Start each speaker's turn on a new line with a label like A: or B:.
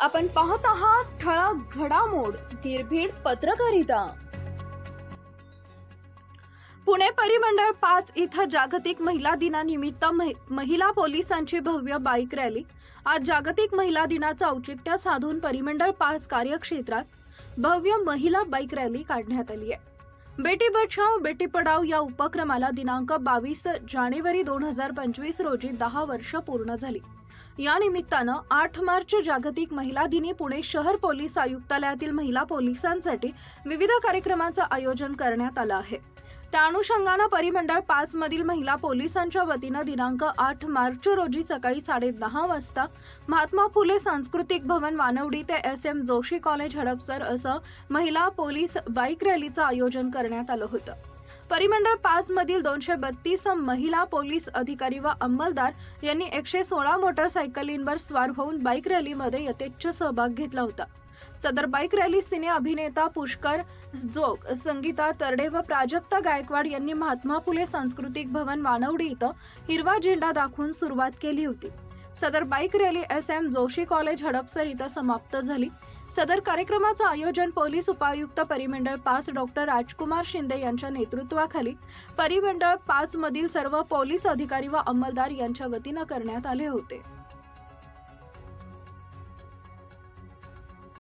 A: आपण पाहत आहात ठळक घडामोड निर्भीड पत्रकारिता. पुणे परिमंडळ पाच इथं जागतिक महिला दिनानिमित्त महि- महिला पोलिसांची भव्य बाईक रॅली. आज जागतिक महिला दिनाचं औचित्य साधून परिमंडळ पाच कार्यक्षेत्रात भव्य महिला बाईक रॅली काढण्यात आली आहे. बेटी बचाव बेटी पडाव या उपक्रमाला दिनांक बावीस जानेवारी दोन हजार पंचवीस रोजी दहा वर्ष पूर्ण झाली. या निमित्तानं आठ मार्च जागतिक महिला दिनी पुणे शहर पोलीस आयुक्तालयातील महिला पोलिसांसाठी विविध कार्यक्रमाचं आयोजन करण्यात आलं आहे. त्या अनुषंगानं परिमंडळ पाच मधील महिला पोलिसांच्या वतीनं दिनांक आठ मार्च रोजी सकाळी साडे दहा वाजता महात्मा फुले सांस्कृतिक भवन वानवडी ते S M Joshi college Hadapsar असं महिला पोलीस बाईक रॅलीचं आयोजन करण्यात आलं होतं. परिमंडळ पाच मधील दोनशे बत्तीस महिला पोलीस अधिकारी व अंमलदार यांनी एकशे सोळा मोटरसायकलींवर स्वार होऊन बाईक रॅलीमध्ये यथेच्छ सहभाग घेतला होता. सदर बाईक रॅली सिने अभिनेता पुष्कर जोग संगीता तरडे व प्राजक्ता गायकवाड यांनी महात्मा फुले सांस्कृतिक भवन वानवडी इथं हिरवा झेंडा दाखवून सुरुवात केली होती. सदर bike rally S M Joshi college Hadapsar इथं समाप्त झाली. सदर कार्यक्रमाचं आयोजन पोलीस उपायुक्त परिमंडळ पाच डॉक्टर राजकुमार शिंदे यांच्या नेतृत्वाखाली परिमंडळ पाच मधील सर्व पोलीस अधिकारी व अंमलदार यांच्या वतीनं करण्यात आले होते.